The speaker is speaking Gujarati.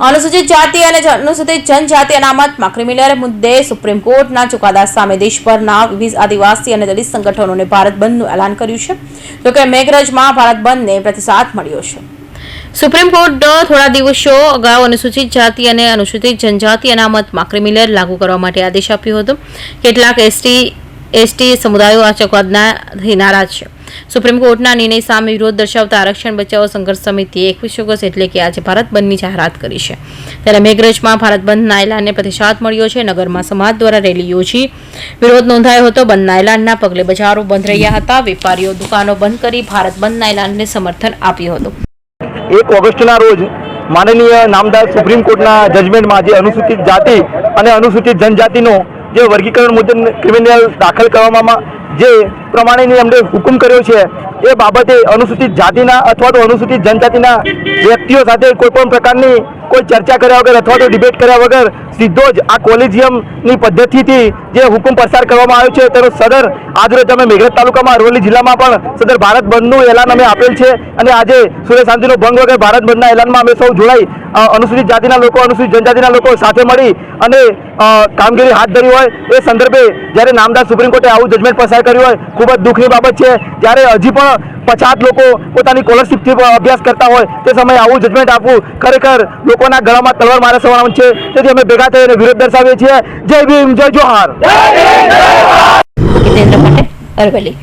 અનુસૂચિત જાતિ અને અનુસૂચિત જનજાતિ અનામતમાં ક્રિમિનલ મુદ્દે સુપ્રીમ કોર્ટના ચુકાદા સામે દેશભરના વિવિધ આદિવાસી અને દલિત સંગઠનોને ભારત બંધનું એલાન કર્યું છે. જોકે મેઘરજમાં ભારત બંધને પ્રતિસાદ મળ્યો છે. સુપ્રીમ કોર્ટ થોડા દિવસો અગાઉ અનુસૂચિત જાતિ અને અનુસૂચિત જનજાતિ અનામતમાં ક્રિમિનલ લાગુ કરવા માટે આદેશ આપ્યો હતો. કેટલાક એસટી એસટી સમુદાયો આ ચુકાદાથી નારાજ છે. સુપ્રીમ કોર્ટના નિર્ણય સામે વિરોધ દર્શાવતા આરક્ષણ બચાવો સંઘર્ષ સમિતિએ એકવીસ ઓગસ્ટ એટલે કે આજે ભારત બંધની જાહેરાત કરી છે. ત્યારે મેઘરજમાં ભારત બંધના એલાનને પ્રતિસાદ મળ્યો છે. નગરમાં સમાજ દ્વારા રેલી યોજી વિરોધ નોંધાયો હતો. બંધના એલાનના પગલે બજારો બંધ રહ્યા હતા. વેપારીઓ દુકાનો બંધ કરી ભારત બંધના એલાનને સમર્થન આપ્યું હતું. એક ઓગસ્ટના રોજ માનનીય નામદાર સુપ્રીમ કોર્ટના જજમેન્ટમાં જે અનુસૂચિત જાતિ અને અનુસૂચિત જનજાતિનો જે વર્ગીકરણ મુજબ ક્રિમિનલ દાખલ કરવામાં જે પ્રમાણેની અમને હુકમ કર્યો છે, એ બાબતે અનુસૂચિત જાતિના અથવા તો અનુસૂચિત જનજાતિના વ્યક્તિઓ સાથે કોઈ પણ પ્રકારની કોઈ ચર્ચા કર્યા વગર અથવા તો ડિબેટ કર્યા વગર સીધો જ આ કોલેજિયમની પદ્ધતિથી જે હુકમ પસાર કરવામાં આવ્યો છે તેનો સદર આજરોજ અમે મેઘરજ તાલુકામાં અરવલ્લી જિલ્લામાં પણ સદર ભારત બંધનું એલાન અમે આપેલ છે અને આજે સૂર્ય શાંતિનો ભંગ વગર ભારત બંધના એલાનમાં અમે સૌ જોડાઈ અનુસૂચિત જાતિના લોકો, અનુસૂચિત જનજાતિના લોકો સાથે મળી અને કામગીરી હાથ ધરી હોય એ સંદર્ભે જ્યારે નામદાર સુપ્રીમ કોર્ટે આવું જજમેન્ટ પસાર કર્યું હોય, ખૂબ જ દુઃખની બાબત છે. ત્યારે હજી પણ પછાત લોકો પોતાની સ્કોલરશીપથી અભ્યાસ કરતા હોય તે સમયે આવું જજમેન્ટ આપવું ખરેખર લોકોના ગળામાં તલવાર મારે સવાનું છે. તેથી અમે ભેગા થઈને વિરોધ દર્શાવીએ છીએ. જય ભીમ, જય જોહાર. અરવલ્લી